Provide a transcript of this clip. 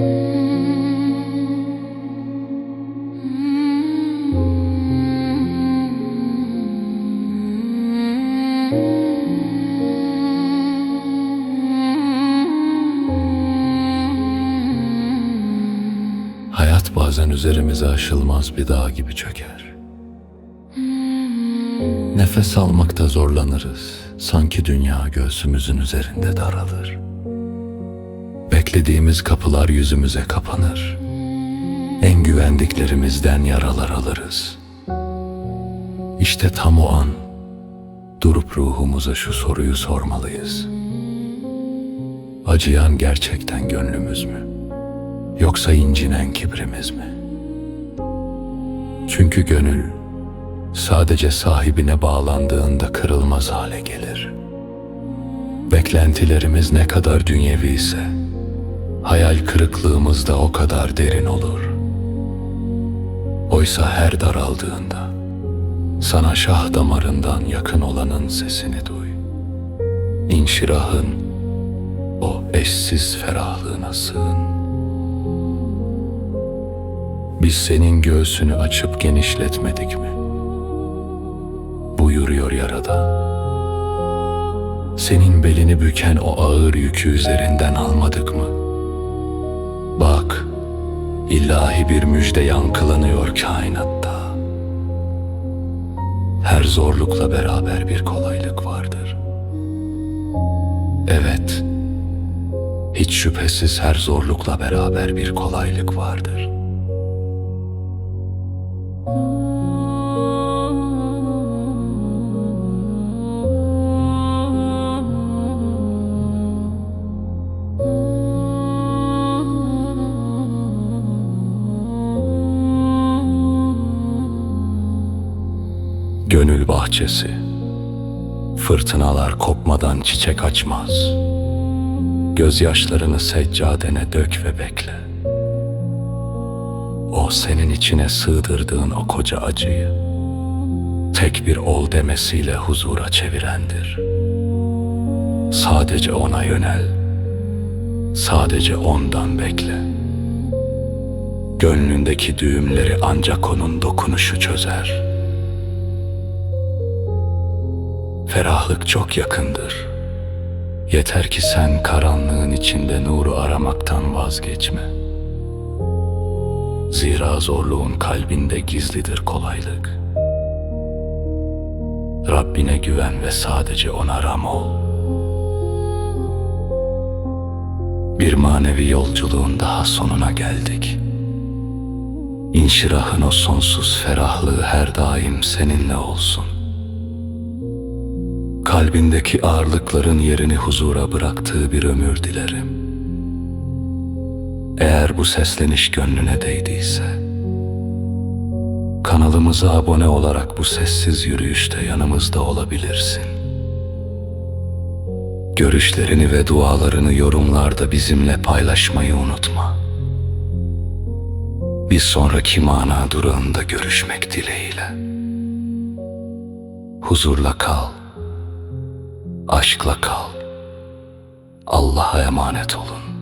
Hayat bazen üzerimize aşılmaz bir dağ gibi çöker. Nefes almakta zorlanırız. Sanki dünya göğsümüzün üzerinde daralır. Beklediğimiz kapılar yüzümüze kapanır. En güvendiklerimizden yaralar alırız. İşte tam o an durup ruhumuza şu soruyu sormalıyız. Acıyan gerçekten gönlümüz mü? Yoksa incinen kibrimiz mi? Çünkü gönül sadece sahibine bağlandığında kırılmaz hale gelir. Beklentilerimiz ne kadar dünyevi ise hayal kırıklığımız da o kadar derin olur. Oysa her daraldığında sana şah damarından yakın olanın sesini duy. İnşirahın o eşsiz ferahlığına sığın. Biz senin göğsünü açıp genişletmedik mi? Buyuruyor Yaradan. Senin belini büken o ağır yükü üzerinden almadık mı? Bak, ilahi bir müjde yankılanıyor kainatta. Her zorlukla beraber bir kolaylık vardır. Evet, hiç şüphesiz her zorlukla beraber bir kolaylık vardır. Gönül bahçesi. Fırtınalar kopmadan çiçek açmaz. Gözyaşlarını seccadene dök ve bekle. O senin içine sığdırdığın o koca acıyı Tek bir ol demesiyle huzura çevirendir. Sadece ona yönel Sadece ondan bekle. Gönlündeki düğümleri ancak onun dokunuşu çözer.'' Ferahlık çok yakındır. Yeter ki sen karanlığın içinde nuru aramaktan vazgeçme. Zira zorluğun kalbinde gizlidir kolaylık. Rabbine güven ve sadece ona ram ol. Bir manevi yolculuğun daha sonuna geldik. İnşirahın o sonsuz ferahlığı her daim seninle olsun. Kalbindeki ağırlıkların yerini huzura bıraktığı bir ömür dilerim. Eğer bu sesleniş gönlüne değdiyse, kanalımıza abone olarak bu sessiz yürüyüşte yanımızda olabilirsin. Görüşlerini ve dualarını yorumlarda bizimle paylaşmayı unutma. Bir sonraki mana durağında görüşmek dileğiyle. Huzurla kal aşkla kal. Allah'a emanet olun.